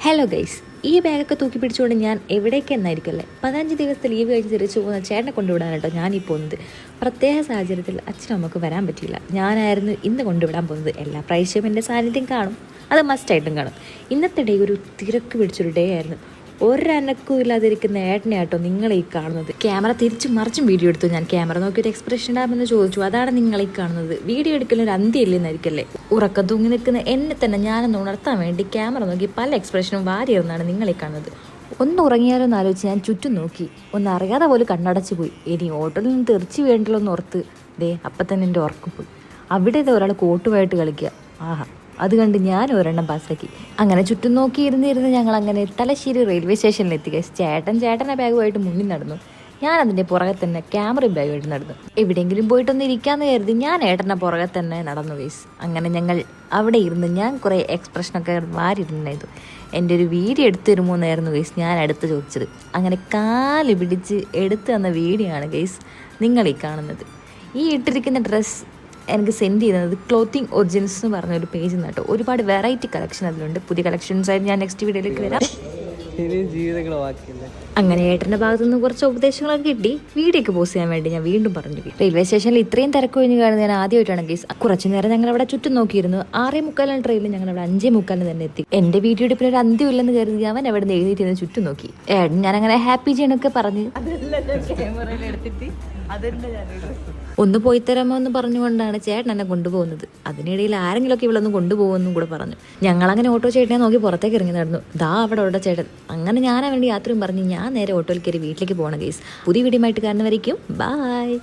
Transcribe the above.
Hello guys ഈ ബാഗൊക്കെ തൂക്കി പിടിച്ചുകൊണ്ട് ഞാൻ എവിടേക്ക് എന്നായിരിക്കുമല്ലേ പതിനഞ്ച് ദിവസത്തെ ലീവ് കഴിച്ച് തിരിച്ചു പോകുന്ന ചേട്ടനെ കൊണ്ടുവിടാനാട്ടോ ഞാൻ ഈ പോകുന്നത്. പ്രത്യേക സാഹചര്യത്തിൽ അച്ഛനും അമ്മയ്ക്ക് വരാൻ പറ്റിയില്ല. ഞാനായിരുന്നു ഇന്ന് കൊണ്ടുവിടാൻ പോകുന്നത്. എല്ലാ പ്രാവശ്യവും എന്റെ സാന്നിധ്യം കാണും. അത് മസ്റ്റായിട്ടും കാണും. ഇന്നത്തെ ഡേ ഒരു തിരക്ക് പിടിച്ചൊരു ഡേ ആയിരുന്നു. ഒരനക്കവും ഇല്ലാതിരിക്കുന്ന ഏട്ടനെ ആട്ടോ നിങ്ങൾ ഈ കാണുന്നത്. ക്യാമറ തിരിച്ചു മറിച്ചും വീഡിയോ എടുത്തു. ഞാൻ ക്യാമറ നോക്കി ഒരു എക്സ്പ്രഷൻ ഉണ്ടാകുമെന്ന് ചോദിച്ചു. അതാണ് നിങ്ങൾ ഈ കാണുന്നത്. വീഡിയോ എടുക്കലൊരു അന്ത്യമില്ലെന്നായിരിക്കല്ലേ ഉറക്കം തൂങ്ങി നിൽക്കുന്ന എന്നെ തന്നെ ഞാനൊന്ന് ഉണർത്താൻ വേണ്ടി ക്യാമറ നോക്കി പല എക്സ്പ്രഷനും വാരിയിരുന്നാണ് നിങ്ങൾ ഈ കാണുന്നത്. ഒന്ന് ഉറങ്ങിയാലോ എന്ന് ആലോചിച്ച് ഞാൻ ചുറ്റും നോക്കി. ഒന്ന് അറിയാതെ പോലും കണ്ണടച്ചു പോയി. ഇനി ഓട്ടോയിൽ നിന്ന് തെറിച്ച് വേണ്ടല്ലോ എന്ന് ഓർത്ത്. ദേ അപ്പം തന്നെ എന്റെ ഉറക്കം പോയി. അവിടെ ഇത് ഒരാൾ കോട്ടുമായിട്ട് കളിക്കുക. ആഹാ. അത് കണ്ട് ഞാൻ ഒരെണ്ണം പാസ്സാക്കി. അങ്ങനെ ചുറ്റും നോക്കിയിരുന്നിരുന്ന് ഞങ്ങൾ അങ്ങനെ തലശ്ശേരി റെയിൽവേ സ്റ്റേഷനിൽ എത്തി guys. ചേട്ടൻ ചേട്ടന്റെ ബാഗുമായിട്ട് മുന്നിൽ നടന്നു. ഞാൻ അതിന്റെ പുറകെ തന്നെ ക്യാമറയും ബാഗുമായിട്ട് നടന്നു. എവിടെയെങ്കിലും പോയിട്ടൊന്ന് ഇരിക്കാമെന്ന് കരുതി ഞാൻ ഏട്ടന്റെ പുറകെ തന്നെ നടന്നു വേസ് അങ്ങനെ ഞങ്ങൾ അവിടെ ഇരുന്ന് ഞാൻ കുറേ എക്സ്പ്രഷനൊക്കെ മാറിയിരുന്നു എന്റെ ഒരു വീഡിയോ എടുത്തു തരുമോ എന്നായിരുന്നു ഗൈസ് ഞാൻ അടുത്ത് ചോദിച്ചത്. അങ്ങനെ കാൽ പിടിച്ച് എടുത്തു തന്ന വീഡിയോ ആണ് ഗൈസ് നിങ്ങൾ ഈ കാണുന്നത്. ഈ ഇട്ടിരിക്കുന്ന ഡ്രസ്സ് എനിക്ക് സെൻഡ് ചെയ്യുന്നത് ക്ലോത്തിങ് ഒറിജിൻസ് എന്ന് പറഞ്ഞൊരു പേജ് പേജിൽ നിന്ന് ഒരുപാട് വെറൈറ്റി കളക്ഷൻ അതിലുണ്ട്. പുതിയ കളക്ഷൻസ് ആയിട്ട് ഞാൻ നെക്സ്റ്റ് വീഡിയോയിലേക്ക് വരാം. അങ്ങനെ ഏട്ടന്റെ ഭാഗത്തു നിന്ന് കുറച്ച് ഉപദേശങ്ങളൊക്കെ കിട്ടി. വീഡിയോക്ക് പോസ് ചെയ്യാൻ വേണ്ടി ഞാൻ വീണ്ടും പറഞ്ഞു റെയിൽവേ സ്റ്റേഷനിൽ ഇത്രയും തിരക്ക് കഴിഞ്ഞ് കാണുന്നത് ഞാൻ ആദ്യമായിട്ടാണ് ഗീസ് കുറച്ചു നേരം ഞങ്ങൾ അവിടെ ചുറ്റും നോക്കിയിരുന്നു. ആറേ മുക്കാലാണ് ട്രെയിനിൽ ഞങ്ങൾ അവിടെ അഞ്ചേ മുക്കാലിന് തന്നെ എത്തി. എന്റെ വീഡിയോ എടുപ്പിന് ഒരു അന്ത്യം ഇല്ലെന്ന് കരുതി അവൻ അവിടെ നിന്ന് എഴുതിയിട്ട് ചുറ്റും നോക്കി. ഏട്ടൻ ഞാൻ അങ്ങനെ ഹാപ്പി ചെയ്യണൊക്കെ പറഞ്ഞു ഒന്ന് പോയി തരാമോ എന്ന് പറഞ്ഞുകൊണ്ടാണ് ചേട്ടൻ എന്നെ കൊണ്ടുപോകുന്നത്. അതിനിടയിൽ ആരെങ്കിലും ആരെങ്കിലുമൊക്കെ ഇവളൊന്ന് കൊണ്ടുപോകുമെന്നും കൂടെ പറഞ്ഞു. ഞങ്ങൾ അങ്ങനെ ഓട്ടോ ചേട്ടനെ നോക്കി പുറത്തേക്ക് ഇറങ്ങി നടന്നു. ദാ അവിടെ ഓട്ടോ ചേട്ടൻ. അങ്ങനെ ഞാൻ അവന്റെ യാത്രയും പറഞ്ഞ് ഞാൻ നേരെ ഓട്ടോയിൽ കയറി വീട്ടിലേക്ക് പോകണം കേസ് പുതിയ വീഡിയോ ആയിട്ട് കാണുന്നവരേക്കും ബായ്